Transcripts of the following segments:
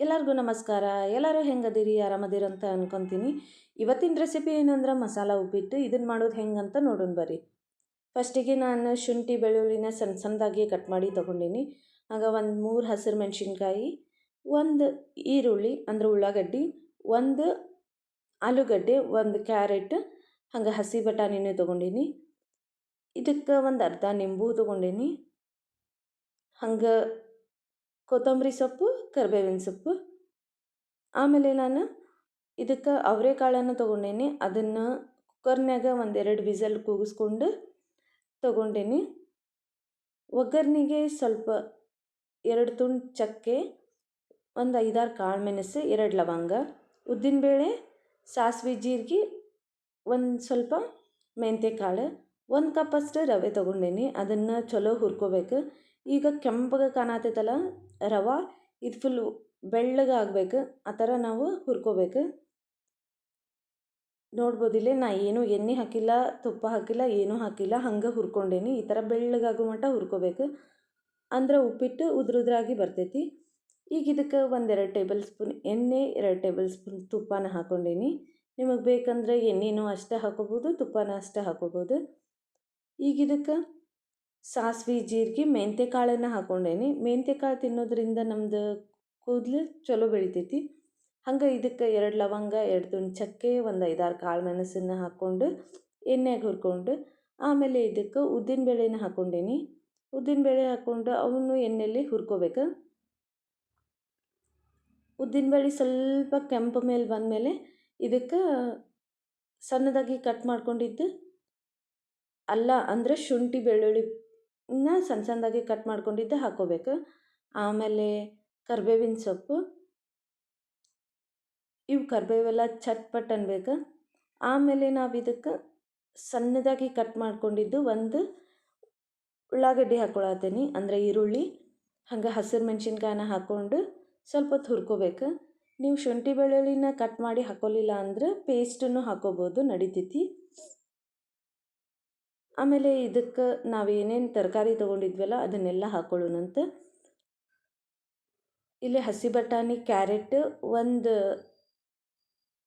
ಎಲ್ಲರಿಗೂ ನಮಸ್ಕಾರ. ಎಲ್ಲರೂ ಹೆಂಗದಿರಿ? ಆರಾಮದಿರಿ ಅಂತ ಅನ್ಕೊತೀನಿ. ಇವತ್ತಿನ ರೆಸಿಪಿ ಏನಂದ್ರೆ ಮಸಾಲ ಉಪ್ಪಿಟ್ಟು ಇದನ್ನು ಮಾಡೋದು ಹೆಂಗೆ ಅಂತ ನೋಡೋಣ ಬರ್ರಿ. ಫಸ್ಟಿಗೆ ನಾನು ಶುಂಠಿ, ಬೆಳ್ಳುಳ್ಳಿನ ಸಣ್ಣ ಸಣ್ಣದಾಗಿ ಕಟ್ ಮಾಡಿ ತೊಗೊಂಡಿನಿ. ಆಗ ಒಂದು ಮೂರು ಹಸಿರು ಮೆಣಸಿನ್ಕಾಯಿ, ಒಂದು ಈರುಳ್ಳಿ, ಅಂದ್ರೆ ಉಳ್ಳಾಗಡ್ಡಿ, ಒಂದು ಆಲೂಗಡ್ಡೆ, ಒಂದು ಕ್ಯಾರೆಟ್, ಹಂಗೆ ಹಸಿ ಬಟಾಣಿನೇ ತೊಗೊಂಡಿನಿ. ಇದಕ್ಕೆ ಒಂದು ಅರ್ಧ ನಿಂಬು ತೊಗೊಂಡೀನಿ. ಹಂಗೆ ಕೊತ್ತಂಬರಿ ಸೊಪ್ಪು, ಕರಿಬೇವಿನ ಸೊಪ್ಪು. ಆಮೇಲೆ ನಾನು ಇದಕ್ಕೆ ಅವರೆಕಾಳನ್ನು ತೊಗೊಂಡೇನಿ. ಅದನ್ನು ಕುಕ್ಕರ್ನಾಗ ಒಂದೆರಡು ವಿಸಲ್ ಕೂಗಿಸ್ಕೊಂಡು ತೊಗೊಂಡೇನಿ. ಒಗ್ಗರಣೆಗೆ ಸ್ವಲ್ಪ ಎರಡು ತುಂಡು ಚಕ್ಕೆ, ಒಂದು ಐದಾರು ಕಾಳು ಮೆಣಸು, ಎರಡು ಲವಂಗ. ಉದ್ದಿನಬೇಳೆ ಸಾಸಿವೆ ಜೀರಿಗೆ, ಒಂದು ಸ್ವಲ್ಪ ಮೆಂತ್ಯ ಕಾಳು. ಒಂದು ಕಪ್ಪಷ್ಟು ರವೆ ತೊಗೊಂಡೇನಿ. ಅದನ್ನು ಚಲೋ ಹುರ್ಕೋಬೇಕು. ಈಗ ಕೆಂಪಗೆ ಕಾಣತೈತಲ್ಲ ರವೆ, ಇದು ಫುಲ್ಲು ಬೆಳ್ಳಗೆ ಆಗಬೇಕು, ಆ ಥರ ನಾವು ಹುರ್ಕೋಬೇಕು. ನೋಡ್ಬೋದು, ಇಲ್ಲಿ ನಾ ಏನೂ ಎಣ್ಣೆ ಹಾಕಿಲ್ಲ, ತುಪ್ಪ ಹಾಕಿಲ್ಲ, ಏನೂ ಹಾಕಿಲ್ಲ, ಹಂಗೆ ಹುರ್ಕೊಂಡೇನಿ. ಈ ಥರ ಬೆಳ್ಳಗಾಗೋ ಮಟ್ಟ ಹುರ್ಕೋಬೇಕು. ಅಂದ್ರೆ ಉಪ್ಪಿಟ್ಟು ಉದ್ರುದ್ರಾಗಿ ಬರ್ತೈತಿ. ಈಗ ಇದಕ್ಕೆ ಒಂದೆರಡು ಟೇಬಲ್ ಸ್ಪೂನ್ ಎಣ್ಣೆ, ಎರಡು ಟೇಬಲ್ ಸ್ಪೂನ್ ತುಪ್ಪನ ಹಾಕ್ಕೊಂಡೇನಿ ನಿಮಗೆ ಬೇಕಂದ್ರೆ ಎಣ್ಣೆನೂ ಅಷ್ಟೇ ಹಾಕೋಬೋದು, ತುಪ್ಪನ ಅಷ್ಟೇ ಹಾಕೋಬೋದು. ಈಗ ಇದಕ್ಕೆ ಸಾಸ್ವೆ ಜೀರಿಗೆ ಮೆಂತ್ಯ ಕಾಳನ್ನು ಹಾಕ್ಕೊಂಡೇನಿ ಮೆಂತ್ಯ ಕಾಳು ತಿನ್ನೋದ್ರಿಂದ ನಮ್ದು ಕೂದಲು ಚಲೋ ಬೆಳಿತೈತಿ. ಹಂಗೆ ಇದಕ್ಕೆ ಎರಡು ಲವಂಗ, ಎರಡು ತುಂಡು ಚಕ್ಕೆ, ಒಂದು ಐದಾರು ಕಾಳು ಮೆಣಸನ್ನು ಹಾಕ್ಕೊಂಡು ಎಣ್ಣೆಗೆ ಹುರ್ಕೊಂಡು ಆಮೇಲೆ ಇದಕ್ಕೆ ಉದ್ದಿನ ಬೇಳೆನ ಹಾಕ್ಕೊಂಡೇನಿ ಉದ್ದಿನಬೇಳೆ ಹಾಕ್ಕೊಂಡು ಅವನ್ನು ಎಣ್ಣೆಯಲ್ಲಿ ಹುರ್ಕೋಬೇಕು. ಉದ್ದಿನಬೇಳೆ ಸ್ವಲ್ಪ ಕೆಂಪು ಮೇಲೆ ಬಂದಮೇಲೆ ಇದಕ್ಕೆ ಸಣ್ಣದಾಗಿ ಕಟ್ ಮಾಡ್ಕೊಂಡಿದ್ದು ಅಲ್ಲ ಅಂದರೆ ಶುಂಠಿ ಬೆಳ್ಳುಳ್ಳಿ ಇನ್ನು ಸಣ್ಣ ಸಣ್ಣದಾಗಿ ಕಟ್ ಮಾಡ್ಕೊಂಡಿದ್ದೆ ಹಾಕೋಬೇಕು. ಆಮೇಲೆ ಕರ್ಬೇವಿನ ಸೊಪ್ಪು. ಇವು ಕರ್ಬೇವೆಲ್ಲ ಚಟ್ಪಟ್ ಅನ್ಬೇಕು ಆಮೇಲೆ ನಾವು ಇದಕ್ಕೆ ಸಣ್ಣದಾಗಿ ಕಟ್ ಮಾಡ್ಕೊಂಡಿದ್ದು ಒಂದು ಉಳ್ಳಾಗಡ್ಡಿ ಹಾಕ್ಕೊಳತ್ತೀನಿ ಅಂದರೆ ಈರುಳ್ಳಿ, ಹಂಗೆ ಹಸಿರು ಮೆಣಸಿನ್ಕಾಯನ್ನ ಹಾಕ್ಕೊಂಡು ಸ್ವಲ್ಪ ಹೊತ್ತು ಹುರ್ಕೋಬೇಕು ನೀವು ಶುಂಠಿ ಬೆಳ್ಳುಳ್ಳಿನ ಕಟ್ ಮಾಡಿ ಹಾಕೋಲಿಲ್ಲ ಅಂದ್ರೆ ಪೇಸ್ಟನ್ನು ಹಾಕೋಬೋದು, ನಡಿತೈತಿ. ಆಮೇಲೆ ಇದಕ್ಕೆ ನಾವು ಏನೇನು ತರಕಾರಿ ತೊಗೊಂಡಿದ್ವಲ್ಲ ಅದನ್ನೆಲ್ಲ ಹಾಕ್ಕೊಳ್ಳೋಣಂತ ಇಲ್ಲಿ ಹಸಿ ಬಟಾಣಿ, ಕ್ಯಾರೆಟ್, ಒಂದು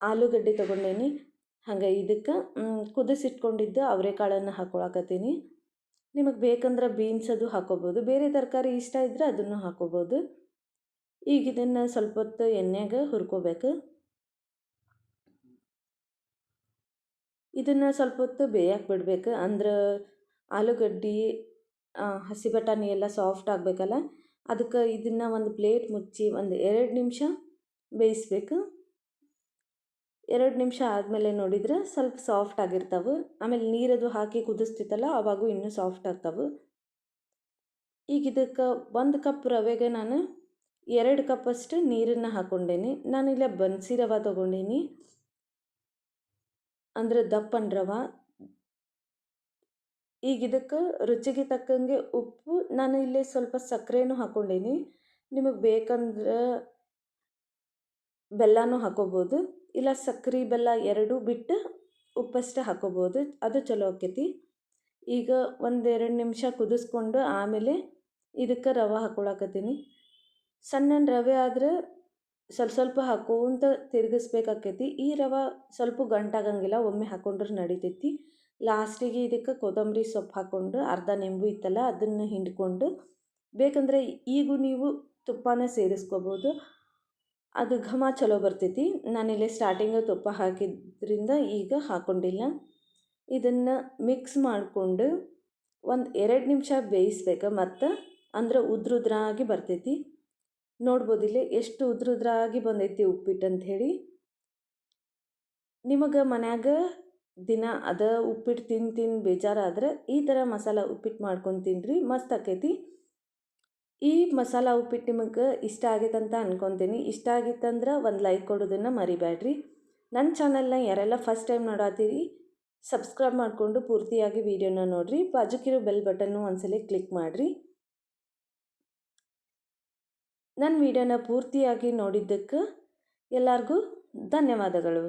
ಆಲೂಗಡ್ಡೆ ತೊಗೊಂಡೇನಿ. ಹಾಗೆ ಇದಕ್ಕೆ ಕುದಿಸಿಟ್ಕೊಂಡಿದ್ದು ಅವರೆಕಾಳನ್ನು ಹಾಕ್ಕೊಳಕತ್ತೀನಿ ನಿಮಗೆ ಬೇಕಂದ್ರೆ ಬೀನ್ಸ್ ಅದು ಹಾಕೋಬೋದು. ಬೇರೆ ತರಕಾರಿ ಇಷ್ಟ ಇದ್ದರೆ ಅದನ್ನು ಹಾಕೋಬೋದು. ಈಗ ಇದನ್ನು ಸ್ವಲ್ಪ ಹೊತ್ತು ಎಣ್ಣೆಗೆ ಹುರ್ಕೋಬೇಕು. ಇದನ್ನು ಸ್ವಲ್ಪ ಹೊತ್ತು ಬೇಯಕ್ಕೆ ಬಿಡಬೇಕು. ಅಂದ್ರೆ ಆಲೂಗಡ್ಡೆ ಹಸಿ ಬಟಾಣಿ ಎಲ್ಲ ಸಾಫ್ಟ್ ಆಗಬೇಕಲ್ಲ? ಅದಕ್ಕೆ ಇದನ್ನು ಒಂದು ಪ್ಲೇಟ್ ಮುಚ್ಚಿ ಒಂದು ಎರಡು ನಿಮಿಷ ಬೇಯಿಸ್ಬೇಕು. ಎರಡು ನಿಮಿಷ ಆದಮೇಲೆ ನೋಡಿದ್ರೆ ಸ್ವಲ್ಪ ಸಾಫ್ಟ್ ಆಗಿರ್ತಾವೆ. ಆಮೇಲೆ ನೀರದು ಹಾಕಿ ಕುದಿಸ್ತಿತ್ತಲ್ಲ ಆವಾಗೂ ಇನ್ನೂ ಸಾಫ್ಟ್ ಆಗ್ತಾವೆ. ಈಗ ಇದಕ್ಕೆ ಒಂದು ಕಪ್ ರವೆಗೆ ನಾನು ಎರಡು ಕಪ್ಪಷ್ಟು ನೀರನ್ನು ಹಾಕ್ಕೊಂಡೇನಿ ನಾನಿಲ್ಲ ಬನ್ಸಿ ರವೆ ತೊಗೊಂಡೀನಿ. ಅಂದರೆ ದಪ್ಪನ ರವೆ. ಈಗ ಇದಕ್ಕೆ ರುಚಿಗೆ ತಕ್ಕಂಗೆ ಉಪ್ಪು, ನಾನು ಇಲ್ಲಿ ಸ್ವಲ್ಪ ಸಕ್ಕರೆನೂ ಹಾಕ್ಕೊಂಡೀನಿ ನಿಮಗೆ ಬೇಕಂದ್ರೆ ಬೆಲ್ಲನೂ ಹಾಕೋಬೋದು. ಇಲ್ಲ ಸಕ್ಕರೆ ಬೆಲ್ಲ ಎರಡೂ ಬಿಟ್ಟು ಉಪ್ಪಷ್ಟೇ ಹಾಕೋಬೋದು. ಅದು ಚಲೋ ಆಕೈತಿ. ಈಗ ಒಂದೆರಡು ನಿಮಿಷ ಕುದಿಸ್ಕೊಂಡು ಆಮೇಲೆ ಇದಕ್ಕೆ ರವೆ ಹಾಕ್ಕೊಳಕತ್ತೀನಿ ಸಣ್ಣ ರವೆ ಆದರೆ ಸ್ವಲ್ಪ ಸ್ವಲ್ಪ ಹಾಕೋಂತ ತಿರುಗಿಸ್ಬೇಕಾಕೈತಿ. ಈ ರವೆ ಸ್ವಲ್ಪ ಗಂಟಾಗಂಗಿಲ್ಲ, ಒಮ್ಮೆ ಹಾಕೊಂಡ್ರೆ ನಡಿತೈತಿ. ಲಾಸ್ಟಿಗೆ ಇದಕ್ಕೆ ಕೊತ್ತಂಬರಿ ಸೊಪ್ಪು ಹಾಕ್ಕೊಂಡು ಅರ್ಧ ನಿಂಬು ಇತ್ತಲ್ಲ ಅದನ್ನು ಹಿಂಡ್ಕೊಂಡು ಬೇಕಂದರೆ ಈಗೂ ನೀವು ತುಪ್ಪನ ಸೇರಿಸ್ಕೋಬೋದು. ಅದು ಘಮ ಚಲೋ ಬರ್ತೈತಿ. ನಾನಿಲ್ಲಿ ಸ್ಟಾರ್ಟಿಂಗ್ ತುಪ್ಪ ಹಾಕಿದ್ರಿಂದ ಈಗ ಹಾಕ್ಕೊಂಡಿಲ್ಲ ಇದನ್ನು ಮಿಕ್ಸ್ ಮಾಡಿಕೊಂಡು ಒಂದು ಎರಡು ನಿಮಿಷ ಬೇಯಿಸ್ಬೇಕು, ಮತ್ತು ಅಂದ್ರೆ ಉದ್ರುದ್ರಾಗಿ ಬರ್ತೈತಿ. ನೋಡ್ಬೋದು ಇಲ್ಲಿ ಎಷ್ಟು ಉದ್ರುದ್ರಾಗಿ ಬಂದೈತಿ ಉಪ್ಪಿಟ್ಟು ಅಂಥೇಳಿ. ನಿಮಗೆ ಮನ್ಯಾಗ ದಿನ ಅದ ಉಪ್ಪಿಟ್ಟು ತಿಂದು ತಿಂದು ಬೇಜಾರಾದ್ರೆ ಈ ಥರ ಮಸಾಲ ಉಪ್ಪಿಟ್ಟು ಮಾಡ್ಕೊಂಡು ತಿನ್ನಿರಿ ಮಸ್ತ್ ಆಕೈತಿ. ಈ ಮಸಾಲ ಉಪ್ಪಿಟ್ಟು ನಿಮಗೆ ಇಷ್ಟ ಆಗೈತೆ ಅಂತ ಅನ್ಕೊತೀನಿ. ಇಷ್ಟ ಆಗಿತ್ತಂದ್ರೆ ಒಂದು ಲೈಕ್ ಕೊಡೋದನ್ನು ಮರಿಬೇಡ್ರಿ ನನ್ನ ಚಾನಲ್ನ ಯಾರೆಲ್ಲ ಫಸ್ಟ್ ಟೈಮ್ ನೋಡತ್ತೀರಿ ಸಬ್ಸ್ಕ್ರೈಬ್ ಮಾಡಿಕೊಂಡು ಪೂರ್ತಿಯಾಗಿ ವೀಡಿಯೋನ ನೋಡಿರಿ. ಬಾಜುಕಿರೋ ಬೆಲ್ ಬಟನ್ನು ಒಂದ್ಸಲ ಕ್ಲಿಕ್ ಮಾಡಿರಿ. ನನ್ನ ವೀಡಿಯೋನ ಪೂರ್ತಿಯಾಗಿ ನೋಡಿದ್ದಕ್ಕೆ ಎಲ್ಲರಿಗೂ ಧನ್ಯವಾದಗಳು.